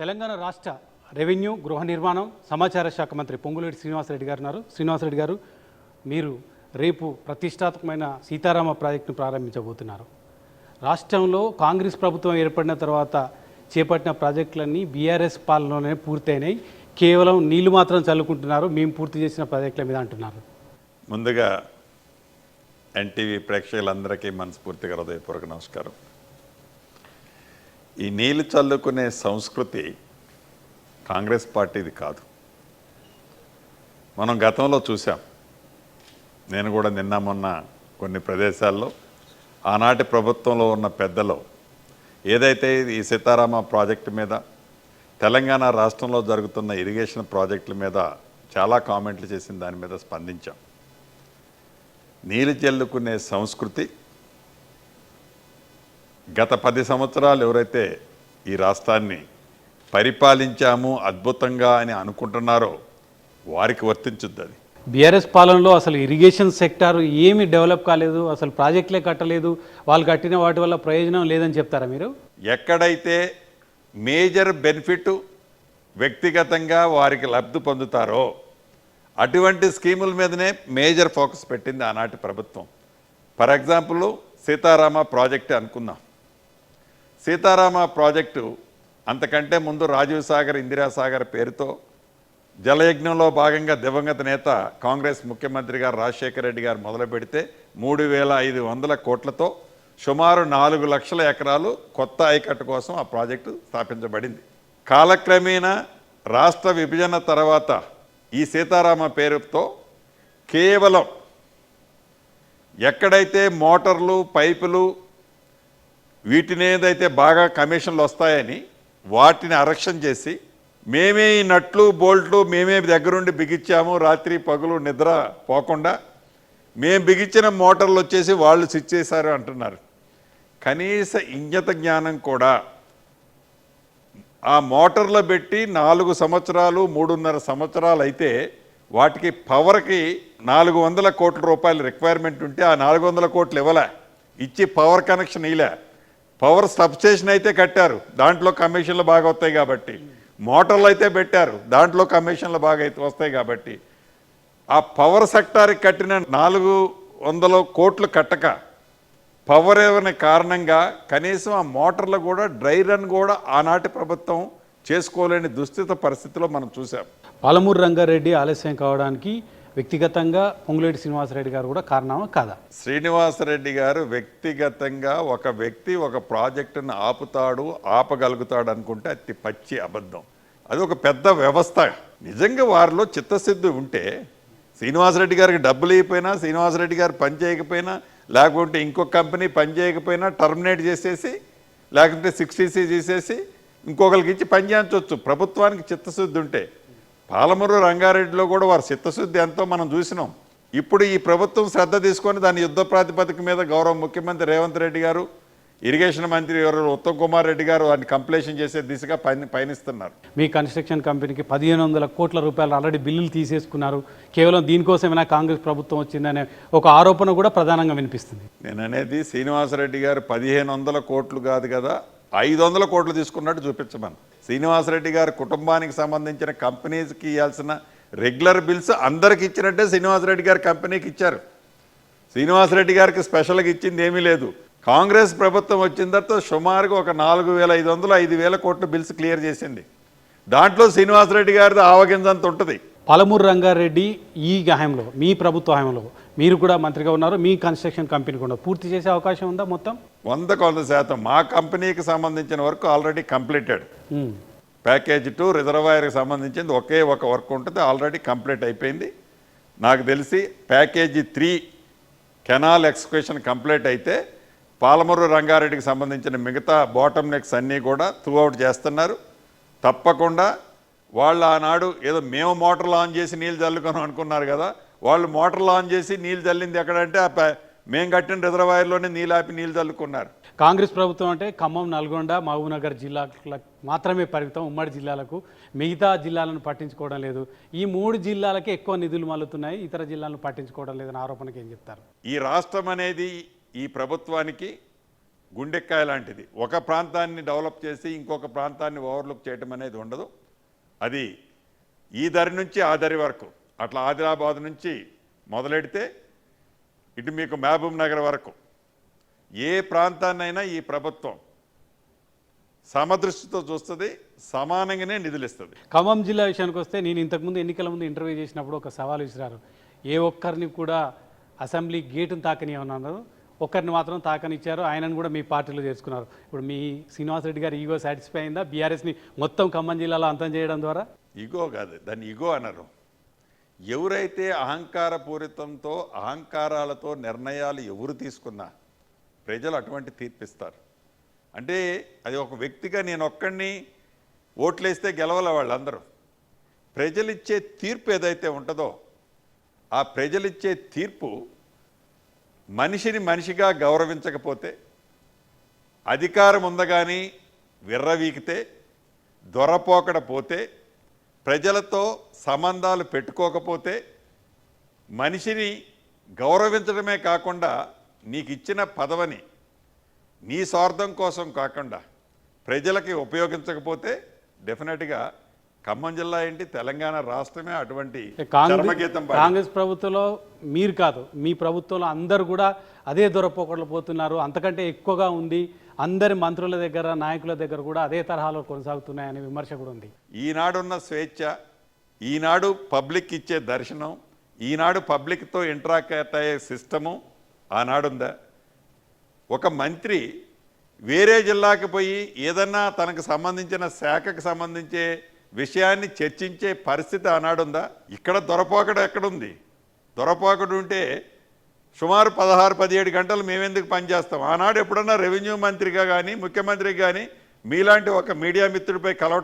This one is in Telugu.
తెలంగాణ రాష్ట్ర రెవెన్యూ గృహ నిర్మాణం సమాచార శాఖ మంత్రి పొంగులేటి శ్రీనివాసరెడ్డి గారు ఉన్నారు. శ్రీనివాసరెడ్డి గారు మీరు రేపు ప్రతిష్టాత్మకమైన సీతారామ ప్రాజెక్టును ప్రారంభించబోతున్నారు. రాష్ట్రంలో కాంగ్రెస్ ప్రభుత్వం ఏర్పడిన తర్వాత చేపట్టిన ప్రాజెక్టులన్నీ బీఆర్ఎస్ పాలనలోనే పూర్తయినాయి. కేవలం నీళ్ళు మాత్రం చల్లుకుంటున్నారు. మేము పూర్తి చేసిన ప్రాజెక్టుల మీద అంటున్నారు. ముందుగా ఎన్టీవీ ప్రేక్షకులందరికీ మనస్ఫూర్తిగా హృదయపూర్వక నమస్కారం. ఈ నీళ్ళు చల్లుకునే సంస్కృతి కాంగ్రెస్ పార్టీది కాదు. మనం గతంలో చూసాం నేను కూడా నిన్న మొన్న కొన్ని ప్రదేశాల్లో ఆనాటి ప్రభుత్వంలో ఉన్న పెద్దలు ఏదైతే ఈ సీతారామ ప్రాజెక్టు మీద తెలంగాణ రాష్ట్రంలో జరుగుతున్న ఇరిగేషన్ ప్రాజెక్టుల మీద చాలా కామెంట్లు చేసిన దాని మీద స్పందించాం. నీళ్ళు చల్లుకునే సంస్కృతి గత పది సంవత్సరాలు ఎవరైతే ఈ రాష్ట్రాన్ని పరిపాలించాము అద్భుతంగా అని అనుకుంటున్నారో వారికి వర్తించుద్ది అది. బీఆర్ఎస్ పాలనలో అసలు ఇరిగేషన్ సెక్టార్ ఏమీ డెవలప్ కాలేదు అసలు ప్రాజెక్టులే కట్టలేదు వాళ్ళు కట్టిన వాటి వల్ల ప్రయోజనం లేదని చెప్తారా మీరు? ఎక్కడైతే మేజర్ బెనిఫిట్ వ్యక్తిగతంగా వారికి లబ్ధి పొందుతారో అటువంటి స్కీముల మీదనే మేజర్ ఫోకస్ పెట్టింది ఆనాటి ప్రభుత్వం. ఫర్ ఎగ్జాంపుల్ సీతారామ ప్రాజెక్ట్ అనుకుందాం. సీతారామ ప్రాజెక్టు అంతకంటే ముందు రాజీవ్ సాగర్ ఇందిరాసాగర్ పేరుతో జలయజ్ఞంలో భాగంగా దివంగత నేత కాంగ్రెస్ ముఖ్యమంత్రి గారు రాజశేఖర రెడ్డి గారు మొదలు పెడితే మూడు వేల ఐదు వందల కోట్లతో సుమారు నాలుగు లక్షల ఎకరాలు కొత్త ఐకట్టు కోసం ఆ ప్రాజెక్టు స్థాపించబడింది. కాలక్రమేణా రాష్ట్ర విభజన తర్వాత ఈ సీతారామ పేరుతో కేవలం ఎక్కడైతే మోటార్లు పైపులు వీటిని ఏదైతే బాగా కమిషన్లు వస్తాయని వాటిని అరక్షణ చేసి మేమే ఈ నట్లు బోల్ట్లు మేమే దగ్గరుండి బిగించాము రాత్రి పగులు నిద్ర పోకుండా మేము బిగించిన మోటార్లు వచ్చేసి వాళ్ళు స్విచ్ చేశారు అంటున్నారు. కనీస ఇంజత జ్ఞానం కూడా ఆ మోటార్లో పెట్టి నాలుగు సంవత్సరాలు మూడున్నర సంవత్సరాలు అయితే వాటికి పవర్కి నాలుగు వందల కోట్ల రూపాయల రిక్వైర్మెంట్ ఉంటే ఆ నాలుగు వందల కోట్లు ఇవ్వలే. ఇచ్చి పవర్ కనెక్షన్ ఇవ్వలే పవర్ సబ్స్టేషన్ అయితే కట్టారు. దాంట్లో కమిషన్లు బాగా వస్తాయి కాబట్టి. మోటార్లు అయితే పెట్టారు. దాంట్లో కమిషన్లు బాగా అయితే వస్తాయి కాబట్టి. ఆ పవర్ సెక్టార్కి కట్టిన నాలుగు వందల కోట్లు కట్టక పవర్ ఏమనే కారణంగా కనీసం ఆ మోటార్లు కూడా డ్రై రన్ కూడా ఆనాటి ప్రభుత్వం చేసుకోలేని దుస్థిత పరిస్థితిలో మనం చూసాం పాలమూరు రంగారెడ్డి ఆలస్యం కావడానికి వ్యక్తిగతంగా పొంగులేటి శ్రీనివాసరెడ్డి గారు కూడా కారణమా కాదా? శ్రీనివాసరెడ్డి గారు వ్యక్తిగతంగా ఒక వ్యక్తి ఒక ప్రాజెక్టును ఆపుతాడు ఆపగలుగుతాడు అనుకుంటే అది పచ్చి అబద్ధం. అది ఒక పెద్ద వ్యవస్థ. నిజంగా వారిలో చిత్తశుద్ధి ఉంటే శ్రీనివాసరెడ్డి గారికి డబ్బులు అయిపోయినా శ్రీనివాసరెడ్డి గారు పని చేయకపోయినా లేకుంటే ఇంకొక కంపెనీ పని చేయకపోయినా టర్మినేట్ చేసేసి లేకుంటే సిక్స్టీసీ చేసేసి ఇంకొకరికి ఇచ్చి పని చేయించవచ్చు. ప్రభుత్వానికి చిత్తశుద్ధి ఉంటే పాలమూరు రంగారెడ్డిలో కూడా వారి చిత్తశుద్ధి ఎంతో మనం చూసినాం. ఇప్పుడు ఈ ప్రభుత్వం శ్రద్ధ తీసుకొని దాని యుద్ధ ప్రాతిపదిక మీద గౌరవ ముఖ్యమంత్రి రేవంత్ రెడ్డి గారు ఇరిగేషన్ మంత్రి గారు ఉత్తమ్ కుమార్ రెడ్డి గారు వాటిని కంప్లీషన్ చేసే దిశగా పయని పయనిస్తున్నారు. మీ కన్స్ట్రక్షన్ కంపెనీకి పదిహేను వందల కోట్ల రూపాయలు ఆల్రెడీ బిల్లులు తీసేసుకున్నారు. కేవలం దీనికోసమైనా కాంగ్రెస్ ప్రభుత్వం వచ్చిందనే ఒక ఆరోపణ కూడా ప్రధానంగా వినిపిస్తుంది. నేను అనేది శ్రీనివాసరెడ్డి గారు పదిహేను వందల కోట్లు కాదు కదా ఐదు వందల కోట్లు తీసుకున్నట్టు చూపించమను. శ్రీనివాసరెడ్డి గారి కుటుంబానికి సంబంధించిన కంపెనీస్కి ఇవ్వాల్సిన రెగ్యులర్ బిల్స్ అందరికి ఇచ్చినట్టే శ్రీనివాసరెడ్డి గారి కంపెనీకి ఇచ్చారు. శ్రీనివాసరెడ్డి గారికి స్పెషల్గా ఇచ్చింది ఏమీ లేదు. కాంగ్రెస్ ప్రభుత్వం వచ్చిన తర్వాత సుమారుగా ఒక నాలుగు వేల ఐదు వందలు ఐదు వేల కోట్ల బిల్స్ క్లియర్ చేసింది. దాంట్లో శ్రీనివాసరెడ్డి గారిది ఆవగింజంత ఉంటుంది. పాలమూరు రంగారెడ్డి ఈ హయాంలో మీ ప్రభుత్వ హయాంలో మీరు కూడా మంత్రిగా ఉన్నారు మీ కన్స్ట్రక్షన్ కంపెనీ కూడా పూర్తి చేసే అవకాశం ఉందా మొత్తం? వంద కొంత శాతం. మా కంపెనీకి సంబంధించిన work already completed. Package two రిజర్వాయర్కి సంబంధించింది ఒకే ఒక వర్క్ ఉంటుంది ఆల్రెడీ కంప్లీట్ అయిపోయింది. నాకు తెలిసి package three canal excavation complete అయితే పాలమూరు రంగారెడ్డికి సంబంధించిన మిగతా బాటమ్ నెక్స్ అన్నీ కూడా త్రూ అవుట్ చేస్తున్నారు. తప్పకుండా వాళ్ళు ఆనాడు ఏదో మేము మోటార్ లాంచ్ చేసి నీళ్ళు చల్లుకొని అనుకున్నారు కదా వాళ్ళు మోటార్ లాంచ్ చేసి నీళ్ళు చల్లింది ఎక్కడంటే ఆ మేము కట్టిన రిజర్వాయర్లోనే నీళ్ళు ఆపి నీళ్ళు చల్లుకున్నారు. కాంగ్రెస్ ప్రభుత్వం అంటే ఖమ్మం నల్గొండ మహబూబ్నగర్ జిల్లాలకు మాత్రమే పరిమితం ఉమ్మడి జిల్లాలకు. మిగతా జిల్లాలను పట్టించుకోవడం లేదు. ఈ మూడు జిల్లాలకే ఎక్కువ నిధులు మల్లుతున్నాయి ఇతర జిల్లాలను పట్టించుకోవడం లేదని ఆరోపణకి ఏం చెప్తారు? ఈ రాష్ట్రం అనేది ఈ ప్రభుత్వానికి గుండెక్కాయ లాంటిది. ఒక ప్రాంతాన్ని డెవలప్ చేసి ఇంకొక ప్రాంతాన్ని ఓవర్లుక్ చేయటం అనేది ఉండదు. అది ఈ దరి నుంచి ఆ దరి వరకు. అట్లా ఆదిలాబాద్ నుంచి మొదలెడితే ఇటు మీకు మహబూబ్ నగర్ వరకు. ఏ ప్రాంతాన్నైనా ఈ ప్రభుత్వం సమదృష్టితో చూస్తుంది సమానంగానే నిధులు ఇస్తుంది ఖమ్మం జిల్లా విషయానికి వస్తే నేను ఇంతకుముందు ఎన్నికల ముందు ఇంటర్వ్యూ చేసినప్పుడు ఒక సవాల్ విసిరారు. ఏ ఒక్కరిని కూడా అసెంబ్లీ గేటును తాకని అన్నారు ఒక్కరిని మాత్రం తాకనిచ్చారు. ఆయనను కూడా మీ పార్టీలో చేర్చుకున్నారు. ఇప్పుడు మీ శ్రీనివాసరెడ్డి గారు ఈగో సాటిస్ఫై అయిందా? బీఆర్ఎస్ని మొత్తం ఖమ్మం జిల్లాలో అంతం చేయడం ద్వారా? ఇగో కాదు దాన్ని ఇగో అనరు. ఎవరైతే అహంకారపూరితంతో అహంకారాలతో నిర్ణయాలు ఎవరు తీసుకున్నా ప్రజలు అటువంటి తీర్పిస్తారు. అంటే అది ఒక వ్యక్తిగా నేను ఒక్కడిని ఓట్లేస్తే గెలవల వాళ్ళందరూ. ప్రజలిచ్చే తీర్పు ఏదైతే ఉంటుందో ఆ ప్రజలిచ్చే తీర్పు మనిషిని మనిషిగా గౌరవించకపోతే అధికారం ఉందగాని విర్రవీకితే దొరపోకడ పోతే ప్రజలతో సంబంధాలు పెట్టుకోకపోతే మనిషిని గౌరవించడమే కాకుండా నీకు ఇచ్చిన పదవని నీ స్వార్థం కోసం కాకుండా ప్రజలకి ఉపయోగించకపోతే డెఫినెట్గా ఖమ్మం జిల్లా ఏంటి? తెలంగాణ రాష్ట్రమే అటువంటి కాంగ్రెస్ ప్రభుత్వంలో మీరు కాదు మీ ప్రభుత్వంలో అందరు కూడా అదే దొరపోకట్లు పోతున్నారు. అంతకంటే ఎక్కువగా ఉంది అందరి మంత్రుల దగ్గర నాయకుల దగ్గర కూడా అదే తరహాలో కొనసాగుతున్నాయనే విమర్శ కూడా ఉంది. ఈనాడున్న స్వేచ్ఛ ఈనాడు పబ్లిక్ ఇచ్చే దర్శనం ఈనాడు పబ్లిక్తో ఇంటరాక్ట్ అయ్యే సిస్టము ఆనాడుందా? ఒక మంత్రి వేరే జిల్లాకి పోయి ఏదన్నా తనకు సంబంధించిన శాఖకు సంబంధించే విషయాన్ని చర్చించే పరిస్థితి ఆనాడుందా? ఇక్కడ దొరపోకడు ఎక్కడుంది? దొరపోకడు ఉంటే సుమారు పదహారు పదిహేడు గంటలు మేమెందుకు పనిచేస్తాం ఆనాడు ఎప్పుడన్నా రెవెన్యూ మంత్రిగా కానీ ముఖ్యమంత్రికి కానీ మీలాంటి ఒక మీడియా మిత్రుడిపై కలవటం